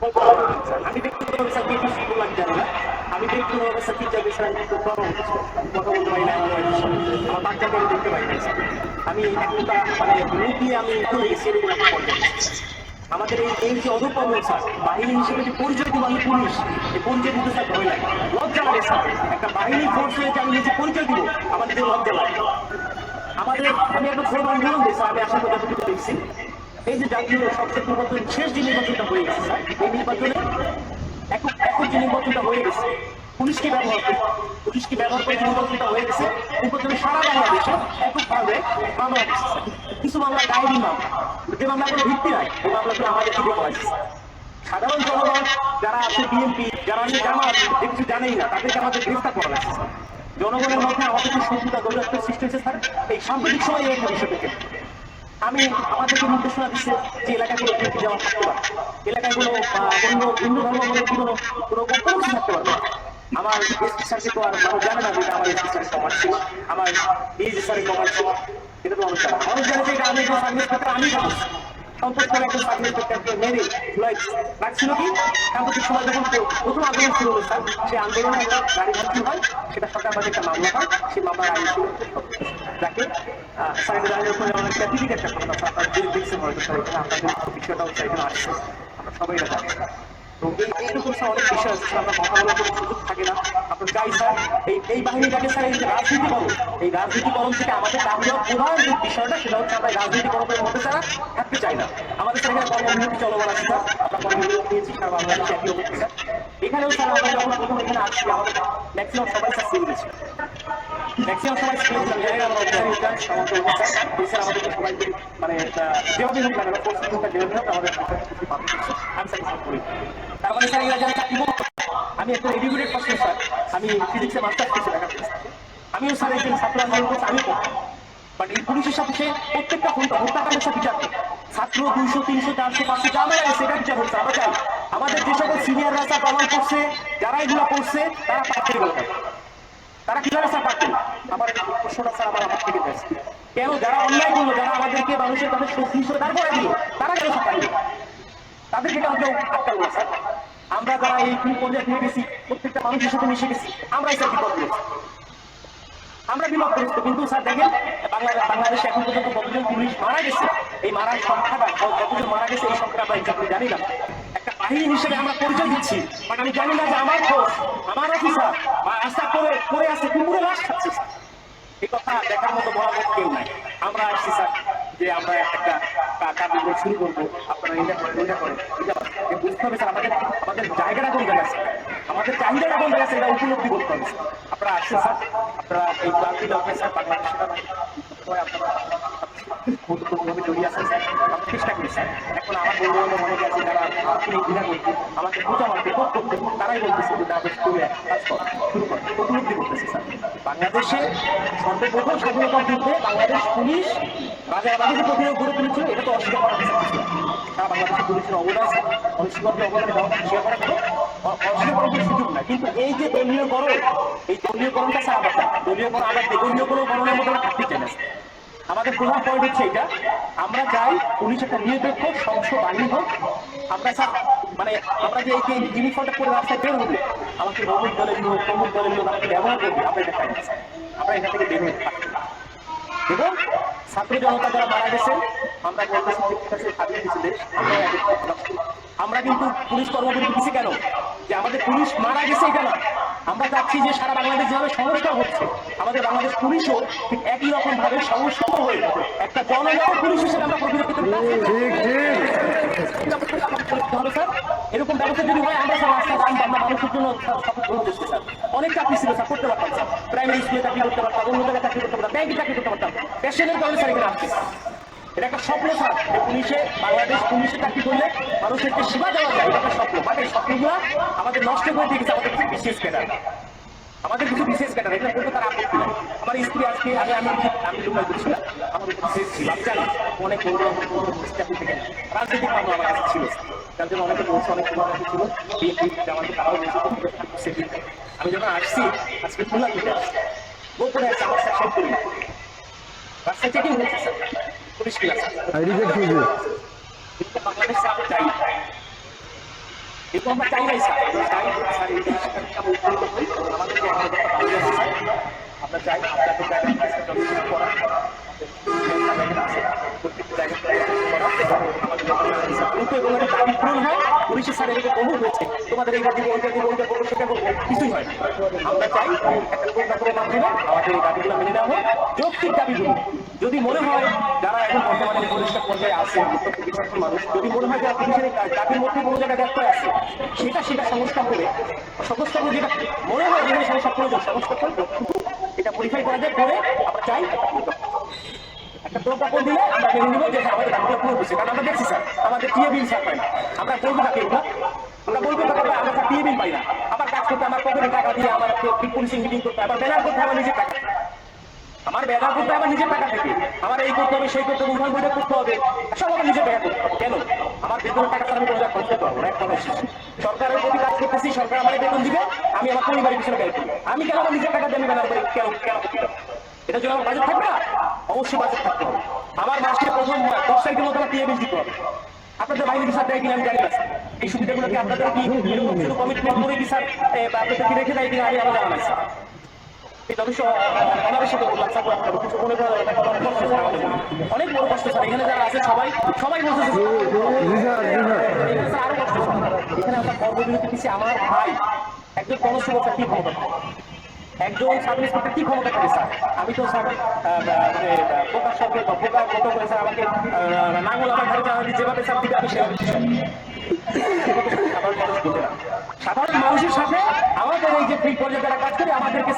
আমি ব্যক্তিগতভাবে sir BNP শুরু আমি জানি না আমি ব্যক্তিগতভাবে স্যার টিচার বিষয়ে আমি একটু বড় কথা বলতে পারি না আমার বাচ্চাকে আমি দেখতে পাই না স্যার, আমি একটা মানে লুকিয়ে আমি চলে গেছি আমাদের এই এই যে অধপন্ন স্যার বাহিনী হিসেবে যে পরিচয় দিব আমি পুলিশ এই পরিচয় দিতে স্যার ভয় লাগে লজ্জা লাগে স্যার একটা বাহিনী ফোর্স হয়ে যে আমি নিজে পরিচয় দিব আমাদের যে লজ্জা লাগে আমাদের আমি একটা ছোট আন্দোলন দিয়েছি আমি আশা করি দেখছি এই যে জাতীয় সবচেয়ে নির্বাচন শেষ যে নির্বাচনটা হয়ে গেছে, স্যার, এই নির্বাচনে একক একক যে নির্বাচনটা হয়ে গেছে, পুলিশকে ব্যবহার করে, পুলিশকে ব্যবহার করে নির্বাচনটা হয়ে গেছে, নির্বাচনে সারা বাংলাদেশে এককভাবে মামলা কিছু মামলা ডায়েরি মামলা, যে মামলা কোনো ভিত্তি নাই, এই মামলাগুলো আমাদের করাইছে স্যার। সাধারণ জনগণ, যারা আছে বিএনপি, যারা আছে জামাত কিছু জানেই না, তাদেরকে আমাদের গ্রেফতার করা লাগছে জনগণের মধ্যে আমাদের যে শত্রুতা সৃষ্টি হয়েছে, স্যার? এই সাম্প্রতিক সময়ে এই ভবিষ্যতে আমি আমাদেরকে নির্দেশনা দিচ্ছে যে এলাকাগুলো থেকে যাওয়া থাকতে পারে এলাকাগুলো অন্য হিন্দু ধর্ম বলে কোনো কোনো কোনো কিছু থাকতে পারবে। আমার এসপি স্যারকে তো আর মানুষ জানে না যেটা আমার এসপি স্যার কমার ছিল আমার ডিএসি স্যারের কমার ছিল এটা তো মানুষ জানে। মানুষ জানে যে আমি সার্ভিস আমি জানি সম্পদ করে একটা সার্ভিস করতে মেরে ঝুলাই রাখছিল কি সাম্প্রতিক সময় যখন প্র- প্রথম আন্দোলন শুরু হলো স্যার সেই আন্দোলনে একটা গাড়ি ভর্তি হয় সেটা সরকার বাজে একটা মামলা হয় সেই মামলার আইন ছিল যাকে সাইবার আইনের উপরে অনেক স্যাটিফিক একটা কথা আপনার দেখছেন হয়তো সবাই আপনাদের বিষয়টা হচ্ছে এখানে আসছে আমরা সবাই জানি এইরকম স্যার অনেক বিষয় আছে, আমরা কথা বলার কোনো সুযোগ থাকে না। আমরা চাই স্যার এই এই বাহিনীটাকে স্যার, এই রাজনীতিকরণ এই রাজনীতিকরণ থেকে আমাদের দাবি দেওয়ার প্রধান যে বিষয়টা, সেটা হচ্ছে আমরা রাজনীতিকরণের মধ্যে স্যার থাকতে চাই না। আমাদের স্যার এখানে কর্মবিরতি চলমান আছে, স্যার। আমরা কর্মবিরতি নিয়েছি সারা বাংলাদেশে এখানেও স্যার আমরা যখন প্রথম এখানে আসছি, আমাদের ম্যাক্সিমাম সবাই স্যার সিল গেছে ম্যাক্সিমাম না আমরা আমাদেরকে সবাইকে মানে যেভাবে হোক না কেন ফোর্স যেভাবে আমি মানে স্যার এরা যারা চাকরি আমি একটা এডুকেটেড পার্সন স্যার আমি ফিজিক্সে মাস্টার্স করছি, ঢাকা আমিও স্যার একজন ছাত্র আন্দোলন করছি আমি বাট এই পুলিশের সাথে প্রত্যেকটা হত্যা হত্যাকাণ্ডের সাথে বিচার। ছাত্র দুইশো, তিনশো, চারশো, পাঁচশো, যা আমরা সেটা বিচার হচ্ছে আমরা চাই, আমাদের যে সকল সিনিয়ররা প্রমাণ করছে, যারা এগুলো করছে, তারা পাঠ করে গেল তারা কীভাবে স্যার করল আমার প্রশ্নটা স্যার আমার আমার থেকে পেয়েছে কেন যারা অন্যায় করল, যারা আমাদেরকে মানুষের কাছে শক্তি হিসেবে দাঁড় করে দিল, তারা কেন স্যার পারল তাদেরকে কেন আটকাল না স্যার। আমরা যারা এই পর্যায়ে নিয়ে গেছি, প্রত্যেকটা মানুষের সাথে মিশে গেছি, আমরাই স্যার বিপদ করেছি। আমরা বিপদ করেছি কিন্তু স্যার দেখেন বাংলাদেশ বাংলাদেশে এখন পর্যন্ত কতজন পুলিশ মারা গেছে? এই মারার সংখ্যাটা, কতজন মারা গেছে এই সংখ্যাটা আমরা জানি না। বাহিনী হিসেবে আমরা পরিচয় দিচ্ছি। বাট আমি জানি না যে আমার ফোর্স আমার অফিসার বা রাস্তা করে করে আসছে কুকুরে লাশ খাচ্ছে। এই কথা দেখার মতো মতো কেউ নাই। আমরা আসছি স্যার, যে আমরা একটা কার্যক্রম শুরু করব। আপনারা এটা করেন এটা করেন। এটা। বুঝতে হবে, স্যার, আমাদের আমাদের জায়গাটা কোন জায়গায় আছে? আমাদের চাহিদাটা কোন জায়গায় আছে? এটা উপলব্ধি করতে হবে। আপনারা আসছেন স্যার। আপনারা এই ক্লান্তি দরকার স্যার, বাংলাদেশের আপনারা গুরুত্বপূর্ণভাবে জড়িয়ে আছেন স্যার আমরা চেষ্টা স্যার এখন আমার বন্ধু অনেকে আছে যারা আপনি ঘৃণা করতে আমাকে বোঝা মারতে কোপ করতে তারাই বলতেছে যে, না, বেশ কাজ কর, শুরু কর উপলব্ধি করতেছে স্যার বাংলাদেশে সর্বপ্রথম স্বাধীনতার যুদ্ধে বাংলাদেশ পুলিশ রাজাবাদীকে প্রতিরোধ গড়ে তুলেছিল, এটা তো অস্বীকার করার কিছু না। বাংলাদেশের পুলিশের অবদান আছে শিক্ষকদের অবদান দেওয়া স্বীকার করার কোনো অস্বীকার সুযোগ নাই কিন্তু এই যে দলীয়করণ এই দলীয়করণটা স্যার আবার। দলীয়করণ আবার দলীয়করণ গণনের আমরা থাকতে না। আমাদের প্রধান পয়েন্ট হচ্ছে এটা আমরা চাই পুলিশ একটা নিরপেক্ষ স্বচ্ছ বাহিনী হোক। আমরা স্যার মানে আমরা যে এই ইউনিফর্মটা পরে রাস্তায় বের হব, আমাকে অমুক দলের লোক তমুক দলের লোক আমাকে ব্যবহার করবে, আমরা এটা চাই আমরা এখান থেকে বের থাকতে পারি। এবং ছাত্র জনতা যারা মারা গেছে, আমরা আমরা কিন্তু পুলিশ কর্মকর্তা দিচ্ছি কেন? যে আমাদের পুলিশ মারা গেছে এটা না আমরা চাচ্ছি যে সারা বাংলাদেশ যেভাবে সংস্কার হচ্ছে আমাদের বাংলাদেশ পুলিশও ঠিক একই রকম ভাবে সংস্কৃত হয়ে একটা জনগণ পুলিশ হিসেবে আমরা এরকম ব্যবস্থা যদি হয় আমরা স্যার রাস্তা দাম আমরা মানুষের জন্য স্যার শপথ গ্রহণ করছি স্যার। অনেক চাকরি ছিল স্যার করতে পারতাম স্যার। প্রাইমারি স্কুলে চাকরি করতে পারতাম অন্য জায়গায় চাকরি করতে পারতাম ব্যাংকে চাকরি করতে পারতাম। প্যাশনের কারণে স্যার এখানে আসছে। এটা একটা স্বপ্ন স্যার। পুলিশে বাংলাদেশ পুলিশে চাকরি করলে মানুষের যে সেবা দেওয়া যায় এটা একটা স্বপ্ন। বাট এই স্বপ্নগুলো আমাদের নষ্ট করে দিয়ে গেছে আমাদের কিছু বিশেষ ক্যাডার আমাদের কিছু বিশেষ ক্যাডার এটা বলতে তার আপত্তি নাই। আমার স্ত্রী আজকে আমি আমি আমি দুবাই করছিলাম আমার বিশেষ ছিল। আমি জানি অনেক চাকরি থেকে রাজনৈতিক মানুষ আমার কাছে ছিল। তার জন্য অনেকে বলছে অনেক কাছে ছিল বিএনপি জামাতে তারাও সেদিন আমি যখন আসছি আজকে খুলনা থেকে আসছি গোপনে আছে আমার সব করি। রাস্তায় চেকিং হচ্ছে স্যার পুলিশ কিলা স্যার আইডি কার্ড খুঁজে বাংলাদেশে আমি চাই কিন্তু আমরা স্যার স্যার জিনিসটা আমরা চাই আপনাদের তোমাদের কিছুই হয় চাই আমাদের এই যদি মনে হয় যারা এখন পরিষ্কার পর্যায়ে আছে মানুষ, যদি মনে হয় যারা পুলিশের এই দাবির মধ্যে কোনো জায়গায় ব্যর্থ আছে সেটা সেটা সংস্কার করে সংস্কার করে যেটা মনে হয় যেখানে সংস্কার প্রয়োজন সংস্কার করে এটা পরীক্ষায় করা যায়, করে আমরা চাই একটা প্রজ্ঞাপন দিলে আমরা মেনে নিব যে হ্যাঁ আমাদের দাবিগুলো পূরণ হচ্ছে কারণ আমরা দেখছি স্যার, আমাদের টিএ বিল স্যার আমরা বলব তাকে আমরা বলব তাকে, আমরা টিএ বিল পাই না। আমার কাজ করতে, আমার পকেটে টাকা দিয়ে আমার পুলিশিং মিটিং করতে, আবার ব্যানার করতে আমার নিজের টাকা আমার ব্যানার করতে আমার নিজের টাকা থেকে আমার এই করতে হবে, সেই করতে হবে উভয় বইটা করতে হবে। সব আমার নিজের টাকা করতে হবে। কেন? আমার বেতনের টাকা আমি কোনো খরচ করতে পারব না, এক কথা সরকারের প্রতি কাজ করতেছি, সরকার আমার বেতন দিবে, আমি আমার পরিবারের পিছনে ব্যয় করব। আমি কেন আমার নিজের টাকা দিয়ে আমি করি কেন কেন? এটার জন্য আমার বাজেট থাকবে না, অবশ্যই বাজেট থাকতে হবে। আমার মাসে প্রথম দশ তারিখের মধ্যে আমার টিএবিল দিতে হবে। আপনাদের বাইরে বাহিনীর সাথে কিনা আমি জানি না এই সুবিধাগুলো কি আপনাদের কি কমিটমেন্ট করে কি আপনাদের কি রেখে দেয় কিনা আমি আমার জানা অনেক বড় কষ্ট স্যার এখানে যারা আছে সবাই সবাই এখানে কর্মবিরতি আমার ভাই একজন ক্ষমতা একজন কি ক্ষমতা থাকে স্যার আমি তো স্যার মানে প্রকাশ সরকার প্রকাশ মতো করে স্যার আমাকে নাঙ্গল আমার ঘরে জানা যেভাবে স্যার দিবে আমি সেভাবে। সাধারণ মানুষের সাথে আমাদের এই যে ফ্রি পর্যায়ে যারা কাজ করে, আমাদেরকে